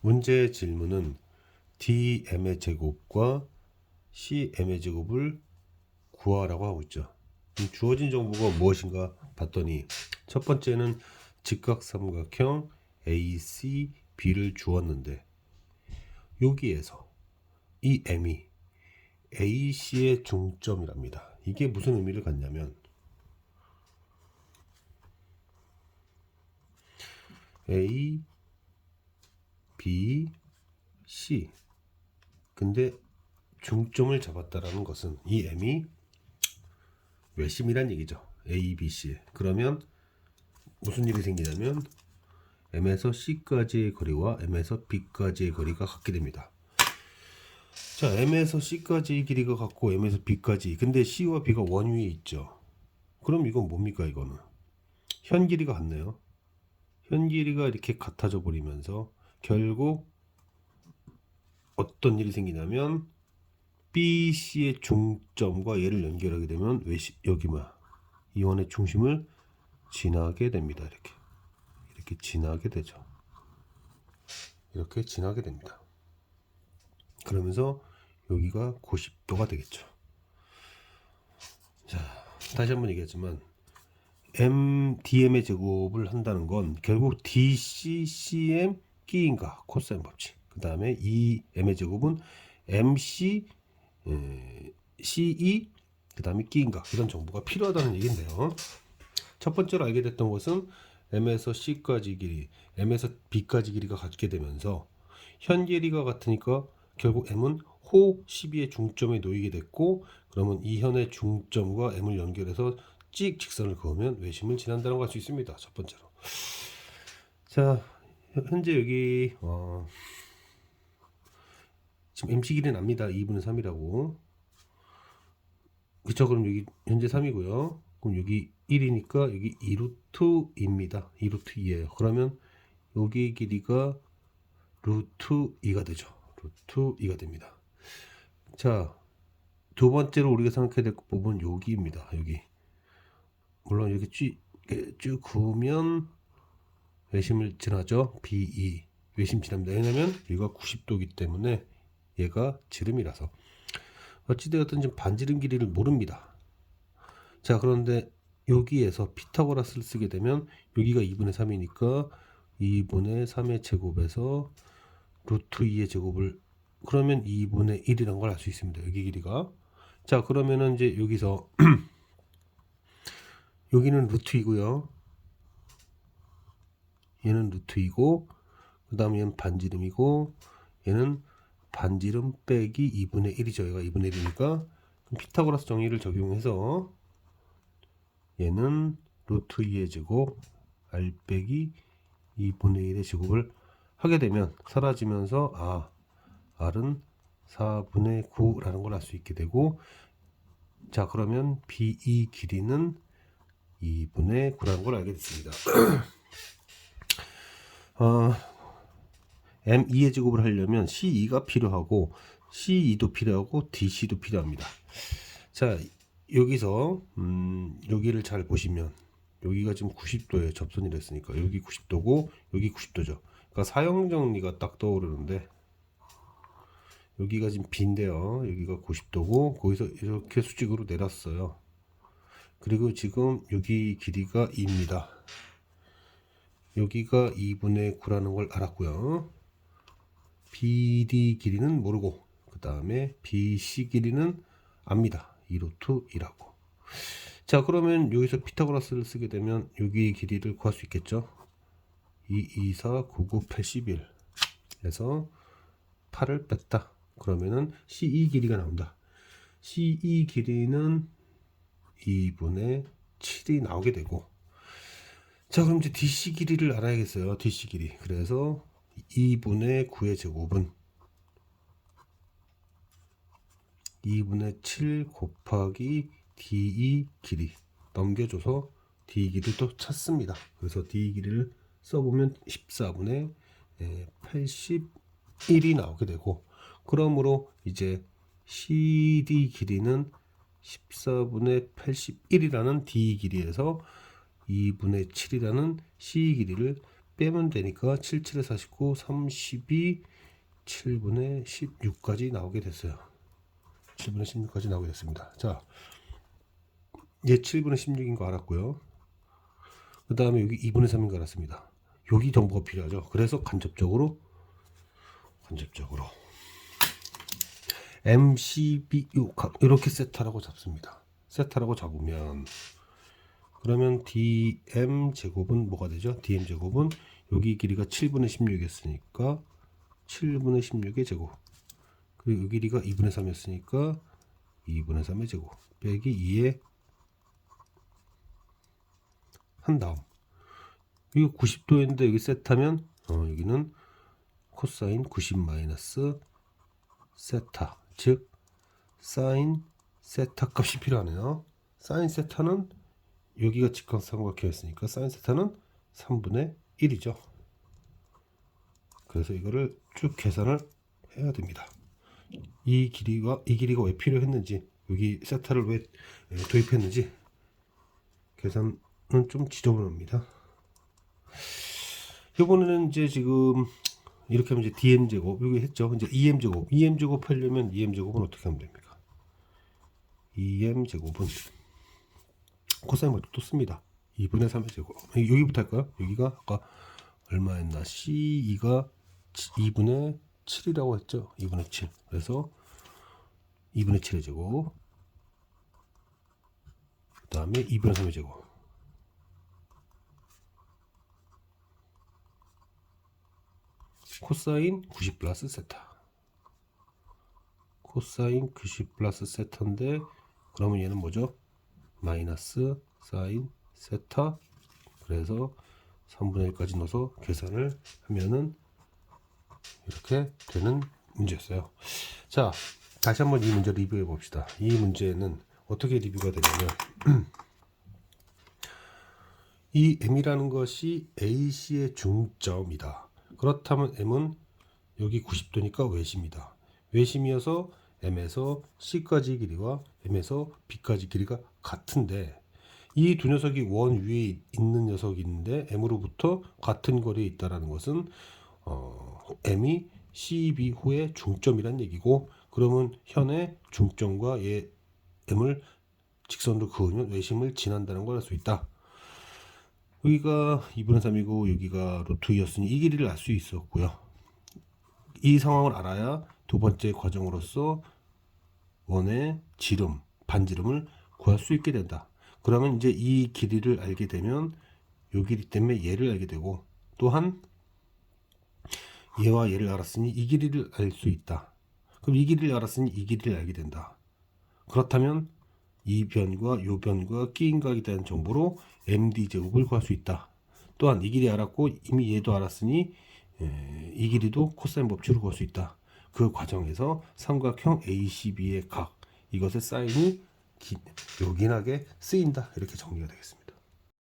문제의 질문은 dm의 제곱과 cm의 제곱을 구하라고 하고 있죠. 이 주어진 정보가 무엇인가 봤더니 첫 번째는 직각삼각형 ACB를 주었는데 여기에서 이 m이 AC의 중점이랍니다. 이게 무슨 의미를 갖냐면 A, B, C. 근데 중점을 잡았다라는 것은 이 M이 외심이란 얘기죠. A, B, C. 그러면 무슨 일이 생기냐면 M에서 C까지의 거리와 M에서 B까지의 거리가 같게 됩니다. 자, M에서 C까지의 길이가 같고 M에서 B까지. 근데 C와 B가 원위에 있죠. 그럼 이건 뭡니까 이거는? 현 길이가 같네요. 현 길이가 이렇게 같아져 버리면서 결국 어떤 일이 생기냐면 BC의 중점과 얘를 연결하게 되면 여기 뭐야 이 원의 중심을 지나게 됩니다. 이렇게. 이렇게 지나게 되죠. 이렇게 지나게 됩니다. 그러면서 여기가 90도가 되겠죠. 자 다시 한번 얘기하지만 M, DM의 제곱을 한다는 건 결국 DC, CM 끼인가 코사인 법칙. 그 다음에 이 M의 제곱은 MC, 에, CE, 그 다음에 끼인가 이런 정보가 필요하다는 얘기인데요. 첫 번째로 알게 됐던 것은 M에서 C까지 길이, M에서 B까지 길이가 같게 되면서 현 길이가 같으니까 결국 M은 호 12의 중점에 놓이게 됐고 그러면 이 현의 중점과 M을 연결해서 찍 직선을 그으면 외심을 지난다는 걸 알 수 있습니다. 첫 번째로. 자, 현재 여기 어, 지금 MC 길이 납니다. 2분의 3이라고. 그쵸? 그럼 여기 현재 3이고요. 그럼 여기 1이니까 여기 2루트입니다. 2루트 2예요. 그러면 여기 길이가 루트 2가 되죠. 루트 2가 됩니다. 자, 두 번째로 우리가 생각해야 될 부분은 여기입니다. 여기. 물론 이렇게 쭉, 이렇게 쭉 그으면 외심을 지나죠. BE 외심 지납니다. 왜냐면 여기가 90도이기 때문에 얘가 지름이라서 어찌되었든 지금 반지름 길이를 모릅니다. 자 그런데 여기에서 피타고라스를 쓰게 되면 여기가 2분의 3이니까 2분의 3의 제곱에서 루트 2의 제곱을 그러면 2분의 1이란 걸알 수 있습니다. 여기 길이가 자 그러면은 이제 여기서 여기는 루트이고요. 얘는 루트이고 그 다음에 얘는 반지름이고 얘는 반지름 빼기 2분의 1이죠. 얘가 2분의 1이니까 피타고라스 정의를 적용해서 얘는 루트 2의 제곱 r 빼기 2분의 1의 제곱을 하게 되면 사라지면서 아 r은 4분의 9라는 걸 알 수 있게 되고 자 그러면 BE 길이는 2분의 9라는 걸 알게 됐습니다. 어, M2의 제곱을 하려면 C2가 필요하고 C2도 필요하고 DC도 필요합니다. 자 여기서 음, 여기를 잘 보시면 여기가 지금 90도에 접선이 됐으니까 여기 90도고 여기 90도죠. 그러니까 사형 정리가 딱 떠오르는데 여기가 지금 B인데요. 여기가 90도고 거기서 이렇게 수직으로 내렸어요. 그리고 지금 여기 길이가 2입니다. 여기가 2분의 9라는 걸 알았고요. BD 길이는 모르고 그 다음에 BC 길이는 압니다. 2루트 2라고. 자 그러면 여기서 피타고라스를 쓰게 되면 여기 길이를 구할 수 있겠죠. 2, 2, 4, 9, 9, 81 에서 8을 뺐다. 그러면은 CE 길이가 나온다. CE 길이는 2분의 7이 나오게 되고 자 그럼 이제 DC 길이를 알아야겠어요. DC 길이. 그래서 2분의 9의 제곱은 2분의 7 곱하기 DE 길이 넘겨줘서 D 길이를 또 찾습니다. 그래서 D 길이를 써보면 14분의 81이 나오게 되고 그러므로 이제 CD 길이는 14분의 81이라는 D 길이에서 2분의 7이라는 C 길이를 빼면 되니까 7, 7에 49, 32, 7분의 16까지 나오게 됐어요. 7분의 16까지 나오게 됐습니다. 자, 얘 7분의 16인 거 알았고요. 그 다음에 여기 2분의 3인 거 알았습니다. 여기 정보가 필요하죠. 그래서 간접적으로 간접적으로 MCB 이렇게 세타라고 잡습니다. 세타라고 잡으면 그러면 DM 제곱은 뭐가 되죠? DM 제곱은 여기 길이가 7분의 16이었으니까 7분의 16의 제곱. 그리고 여기 길이가 2분의 3이었으니까 2분의 3의 제곱. 빼기 2의 한 다음. 이거 90도였는데 여기 세타면 어, 여기는 코사인 90 마이너스 세타. 즉 사인 세타 값이 필요하네요. 사인 세타는 여기가 직각 삼각형이었으니까 사인 세타는 3분의 1이죠 그래서 이거를 쭉 계산을 해야 됩니다 이 길이가 이 길이가 왜 필요했는지 여기 세타를 왜 에, 도입했는지 계산은 좀 지저분합니다 이번에는 이제 지금 이렇게 하면 이제 dm 제곱 여기 했죠. 이제 2m 제곱, 2m 제곱 하려면 2m 제곱은 어떻게 하면 됩니까? 2m 제곱은 코사인 말도 또 씁니다. 2분의 3의 제곱. 여기부터 할까요? 여기가 아까 얼마였나? C2가 2분의 7이라고 했죠. 2분의 7. 그래서 2분의 7의 제곱. 그 다음에 2분의 3의 제곱. 코사인 90 플러스 세타 코사인 90 플러스 세타인데 그러면 얘는 뭐죠? 마이너스 사인 세타. 그래서 3분의 1까지 넣어서 계산을 하면은 이렇게 되는 문제였어요. 자 다시 한번 이 문제 리뷰해 봅시다. 이 문제는 어떻게 리뷰가 되냐면 이 m이라는 것이 AC의 중점이다. 그렇다면 m은 여기 90도니까 외심이다. 외심이어서 m에서 c까지 길이와 m에서 b까지 길이가 같은데 이 두 녀석이 원 위에 있는 녀석이 있는데 m으로부터 같은 거리에 있다라는 것은 어, m이 CB 후의 중점이란 얘기고 그러면 현의 중점과 얘 m을 직선으로 그으면 외심을 지난다는 걸 알 수 있다. 여기가 2분의 3이고 여기가 루트 2였으니 이 길이를 알 수 있었고요. 이 상황을 알아야 두 번째 과정으로서 원의 지름, 반지름을 구할 수 있게 된다. 그러면 이제 이 길이를 알게 되면 요 길이 때문에 얘를 알게 되고 또한 얘와 얘를 알았으니 이 길이를 알 수 있다. 그럼 이 길이를 알았으니 이 길이를 알게 된다. 그렇다면 이 변과 요 변과 끼인각에 대한 정보로 MD 제곱을 구할 수 있다. 또한 이 길이 알았고 이미 얘도 알았으니 에, 이 길이도 코사인 법칙으로 구할 수 있다. 그 과정에서 삼각형 ACB의 각 이것의 사인이 기, 요긴하게 쓰인다. 이렇게 정리가 되겠습니다.